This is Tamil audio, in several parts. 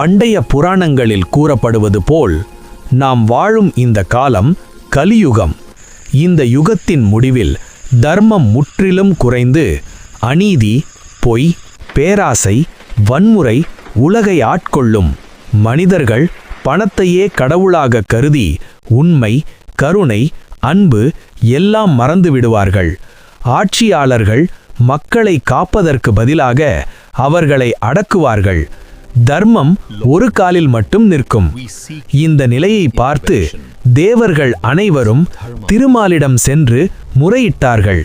பண்டைய புராணங்களில் கூறப்படுவது போல் நாம் வாழும் இந்த காலம் கலியுகம். இந்த யுகத்தின் முடிவில் தர்மம் முற்றிலும் குறைந்து அநீதி பொய் பேராசை வன்முறை உலகை ஆட்கொள்ளும் மனிதர்கள் பணத்தையே கடவுளாக கருதி உண்மை கருணை அன்பு எல்லாம் மறந்துவிடுவார்கள் ஆட்சியாளர்கள் மக்களை காப்பதற்கு பதிலாக அவர்களை அடக்குவார்கள். தர்மம் ஒரு காலில் மட்டும் நிற்கும். இந்த நிலையை பார்த்து தேவர்கள் அனைவரும் திருமாலிடம் சென்று முறையிட்டார்கள்.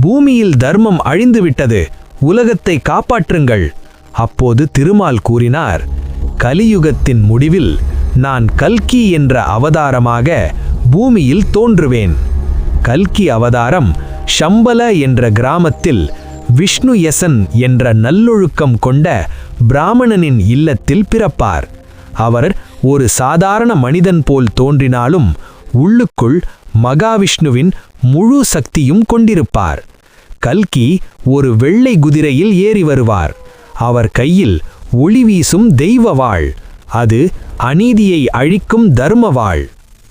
பூமியில் தர்மம் அழிந்துவிட்டது உலகத்தை காப்பாற்றுங்கள். அப்போது திருமால் கூறினார் கலியுகத்தின் முடிவில் நான் கல்கி என்ற அவதாரமாக பூமியில் தோன்றுவேன். கல்கி அவதாரம் ஷம்பல என்ற கிராமத்தில் விஷ்ணுயசன் என்ற நல்லொழுக்கம் கொண்ட பிராமணனின் இல்லத்தில் பிறப்பார். அவர் ஒரு சாதாரண மனிதன் போல் தோன்றினாலும் உள்ளுக்குள் மகாவிஷ்ணுவின் முழு சக்தியும் கொண்டிருப்பார். கல்கி ஒரு வெள்ளை குதிரையில் ஏறி வருவார். அவர் கையில் ஒளி வீசும் தெய்வ வாழ் அது அநீதியை அழிக்கும் தர்ம வாழ்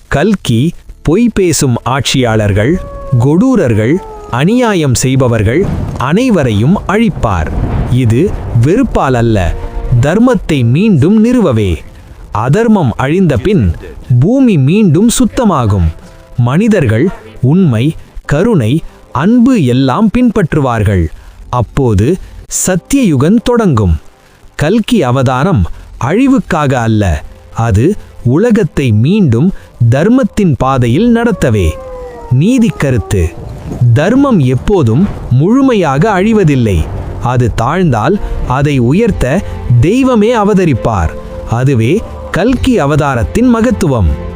கல்கி பொய் பேசும் ஆட்சியாளர்கள் கொடூரர்கள் அநியாயம் செய்பவர்கள் அனைவரையும் அழிப்பார். இது வெறுப்பால் அல்ல தர்மத்தை மீண்டும் நிறுவவே. அதர்மம் அழிந்த பின் பூமி மீண்டும் சுத்தமாகும். மனிதர்கள் உண்மை கருணை அன்பு எல்லாம் பின்பற்றுவார்கள். அப்போது சத்தியயுகன் தொடங்கும். கல்கி அவதாரம் அழிவுக்காக அல்ல. அது உலகத்தை மீண்டும் தர்மத்தின் பாதையில் நடத்தவே. நீதி கருத்து. தர்மம் எப்போதும் முழுமையாக அழிவதில்லை. அது தாழ்ந்தால் அதை உயர்த்த தெய்வமே அவதரிப்பார். அதுவே கல்கி அவதாரத்தின் மகத்துவம்.